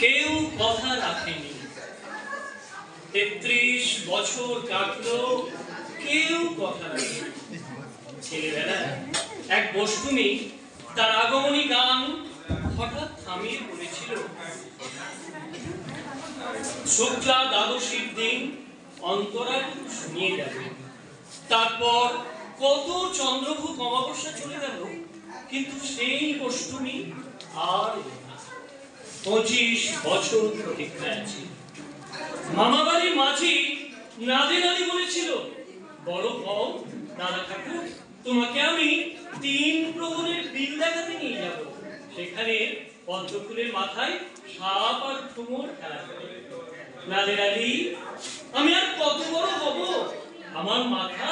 কেউ কথা রাখেনি। তেত্রিশ বছর কাটলো, কেউ কথা রাখেনি। ছেলেবেলায় এক বষ্টুমি তার আগমনী গান হঠাৎ থামিয়ে পড়েছিল শুক্লা দ্বাদশীর দিন অন্তরা শুনিয়ে যাবে। তারপর কত চন্দ্রভূ অমাবস্যা চলে গেল, কিন্তু সেই অষ্টমী আর। পঁচিশ বছর প্রতীক্ষায় আছি মামা বাড়ির মাঝি নাদে নাদি বলেছিল, বড় হও দাদা ঠাকুর, তোমাকে আমি তিন প্রহরের বিল দেখাতে নিয়ে যাব। সেখানে পদ্মফুলের মাথায় সাপ আর ঠুমর খেলা করে নাদের আলী আমি আর কত বড় হব? আমার মাথা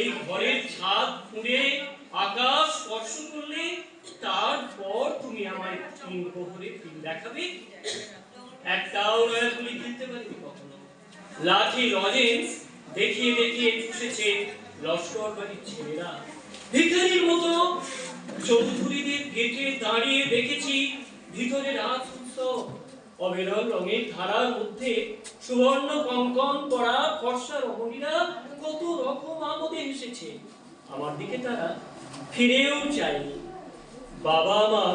এই ঘরের ছাদ খুঁড়ে তিন প্রহরে ফিল দেখাবে একটাও রয়্যাল গুলি কিনতে পারিনি কখনো লাঠি লজেন্স দেখিয়ে দেখিয়ে চুষেছে লস্কর বাড়ির ছেলেরা ভিখারির মতো চৌধুরীদের গেটে দাঁড়িয়ে দেখেছি ভিতরে রাত উৎসব অবিরল রঙের ধারার মধ্যে সুবর্ণ কঙ্কন পরা ফর্সা রমণীরা কত রকম আমোদে এসেছে আমার দিকে তারা ফিরেও চায়নি। বাবা আমার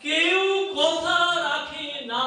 কেউ কথা রাখে না।